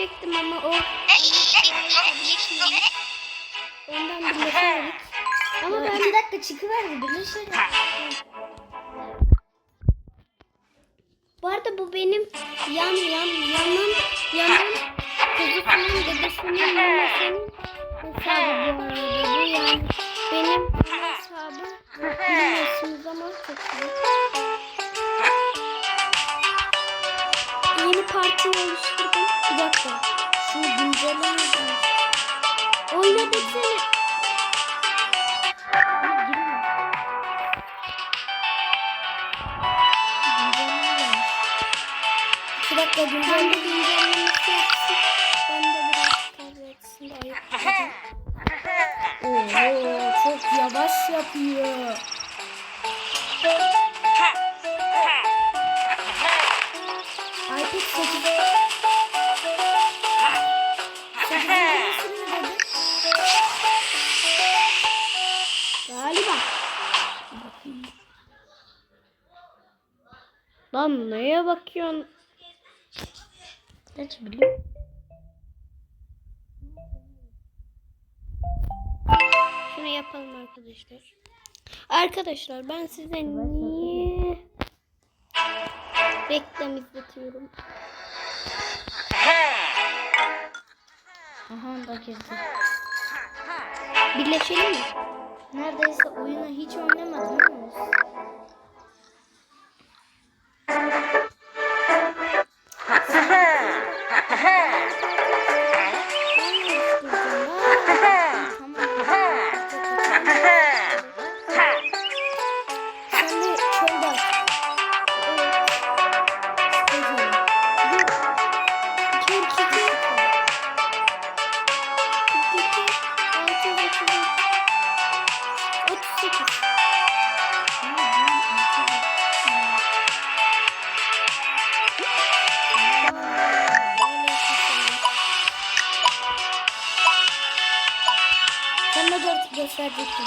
diyecektim ama o ondan birleşemedik. Ama ben iki dakika çıkıverdi birleşelim. bu arada bu benim yan yan yanın yanın kuzusunun dedesinin babasının hesabı bu arada. Bu yani benim Bir dakika güncelle güncellemesi yapsın. Ben de biraz kahretsin de ayıp. Oo çok yavaş yapıyor. iPad 8. Galiba. Lan neye bakıyorsun? Kaç biliyor? Şunu yapalım arkadaşlar. Arkadaşlar ben size niye reklam izletiyorum? Aha da girdi. Birleşelim mi? Neredeyse oyunu hiç oynamadım Sen de dört göstereceksin.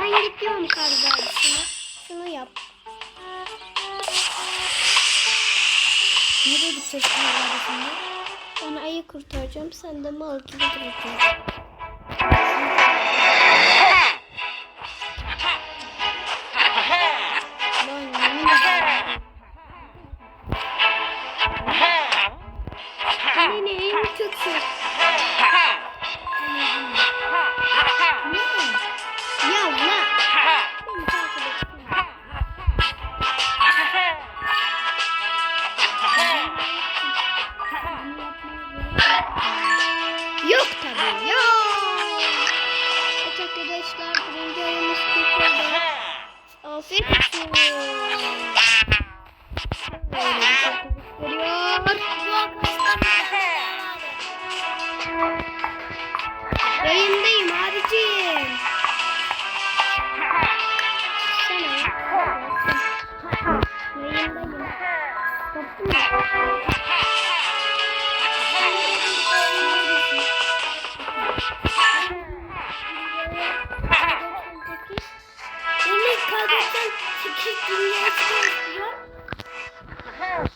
Ben gidiyorum kardeşime. Şunu yap. Nereye gideceğiz kardeşimle? Kurtaracağım. Sen de mal gibi duracaksın.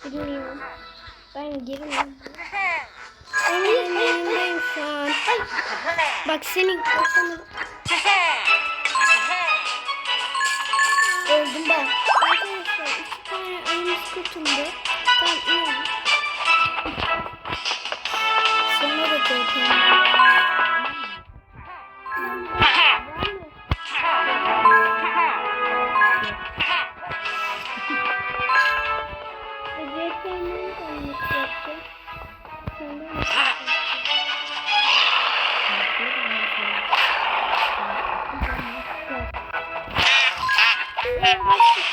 Bilmiyorum. Ben girmem. Ben yayındayım şu an. Ay. Bak senin kafanı öldüm ben. Arkadaşlar iki tane ayımız kurtuldu. Da zaten. Ece'nin olmuş. Sonra nasıl yaptı? Var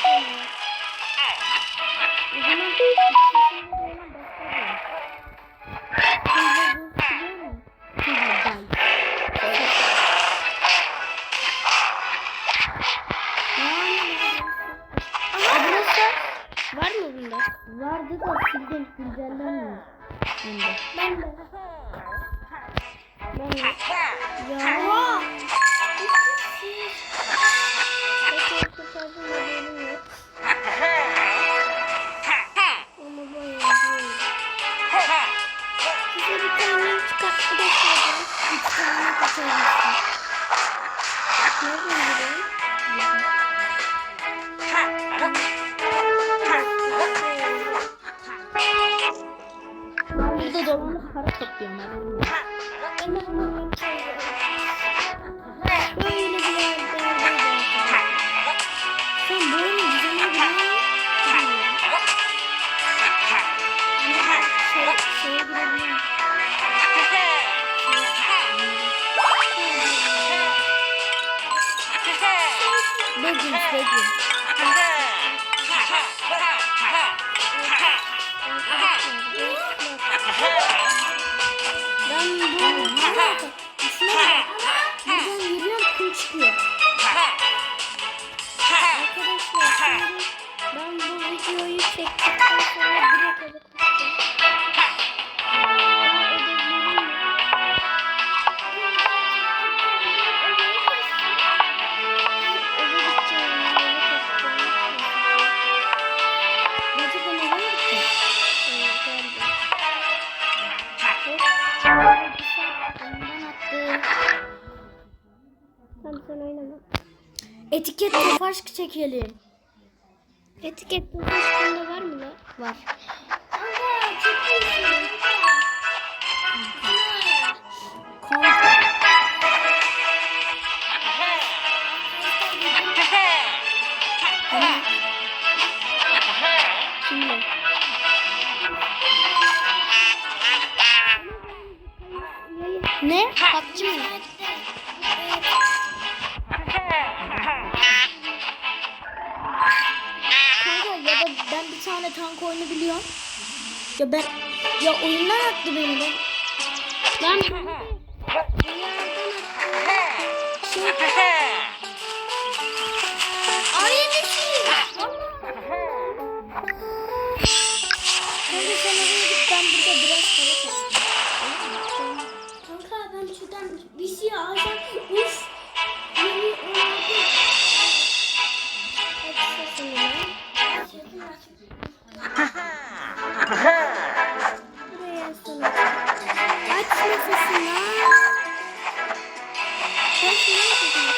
Burada dolanıp para topluyorum. Ben. Böyle bir yerde Sen biliyor musun? Bilmiyorum. Şey, şeye girebiliyor musun? Legends, şuna bak. Buradan yürüyorum kum çıkıyor. Arkadaşlar şimdi ben bu videoyu çektikten sonra direkt eve kaçacağım. Ama önden attı. Tamam sen oynama. Etiket tofaşk çekelim. Etiket üstünde var mı lan? Var. Kanka çok iyisin. Tane tank oyunu biliyorum. Ya ben ya oyundan attı beni ben. Lan Kanka sen oraya git ben burada biraz para toplayayım. Kanka ben şuradan bir şey alacağım. Uf. Yeni oynadım. Açsana ya. Buraya sana. Açma sesini. Ben şuna yapacağım.